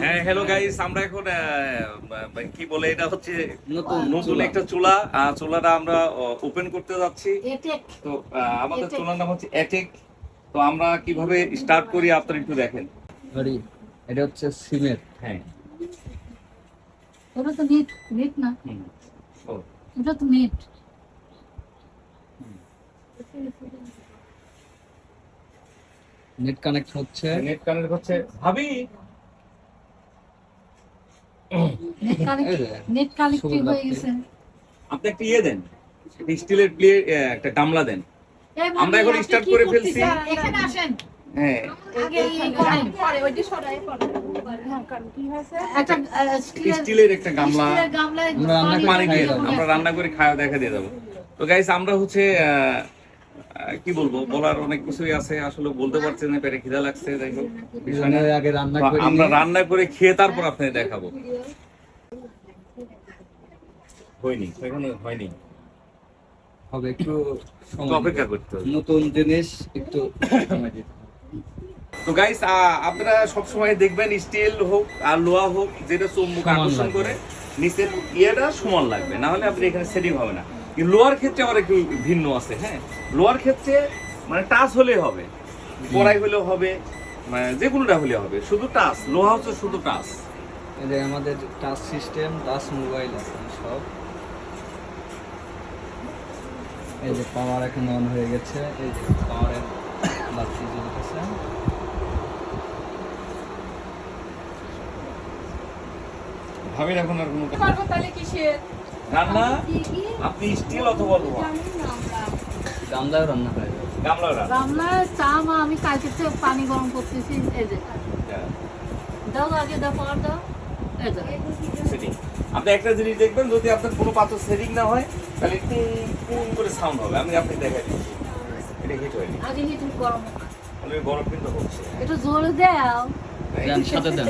হ্যাঁ hello guys আমরা এখন কি বলে এটা হচ্ছে নতুন একটা চুলা। চুলাটা আমরা ওপেন করতে যাচ্ছি। তো আমাদের. চুলার নাম হচ্ছে অ্যাটেক তো আমরা কীভাবে স্টার্ট করি আপনারা একটু দেখেন। সরি এটা হচ্ছে সিমেন্ট হ্যাঁ। ওটা তো নেট নেট না। ওটা তো নেট। নেট কানেক্ট হচ্ছে। নেট কানেক্ট হচ্ছে। ভাবি! নেট কানেক্ট হয়ে গেছে। আপনি একটা ইয়ে দেন একটা স্টিলের প্লেট একটা গামলা দেন। আমরা এখন স্টার্ট করে ফেলছি। এখানে আসেন। হ্যাঁ। আগে এই করেন। পরে ওই যে সরাই পরে। হ্যাঁ কারণ কি হয়েছে? একটা আহ, স্টিলের একটা গামলা। আমরা রান্না করে খাওয়া দেখা দিয়ে যাব তো গাইস আমরা হচ্ছে আহ, কি বলব? বলার অনেক কিছুই আছে আসলে বলতে পারছি না পেটে খিদা লাগছে যাই হোক। আমরা আগে রান্না আমরা রান্না করে খেয়ে তারপর আপনাদের দেখাবো। হয়নি এখনও হয়নি। হবে একটু একটু অপেক্ষা করতে হবে। নতুন জিনিস একটু। তো গাইস আপনারা সবসময় দেখবেন স্টিল হোক আর লোহা হোক যেটা চুম্বক আকর্ষণ করে নিচের ইয়েটা সমান লাগবে না হলে আপনি এখানে সেটিং হবে না। লোহার ক্ষেত্রে আবার একটু ভিন্ন আছে হ্যাঁ? লোয়ার ক্ষেত্রে মানে টাচ হলে হবে কড়াই হলেও হবে মানে যে কোনোটা হলে হবে শুধু টাচ লোহা হচ্ছে শুধু টাচ এই যে আমাদের টাচ সিস্টেম টাচ মোবাইল আছে সব। এই যে পাওয়ার এখন অন হয়ে গেছে এই যে পাওয়ারের বাতি জ্বলতেছে ভাবেন এখন আর কোনো পারব তাহলে কিসের? রান্না? আপনি স্টিল অথবা লোহা? গামলায় রান্না হয়ে। যাবে রান্না? গামলায় চা মা আমি কালকে পানি গরম করতেছি এই যে। দাও আগে দাও পাওয়ার দাও এই যে। সেটিং আপনি একটা জিনিস দেখবেন যদি আপনার কোনো পাত্র সেটিং না হয় তাহলে টিং টিং করে সাউন্ড হবে। আমি আপনি দেখাই দিচ্ছি। এটা হিট হয়নি আগে একটু গরম গরম কিন্তু হচ্ছে। একটু জোরে দাও দেন সাথে দেন।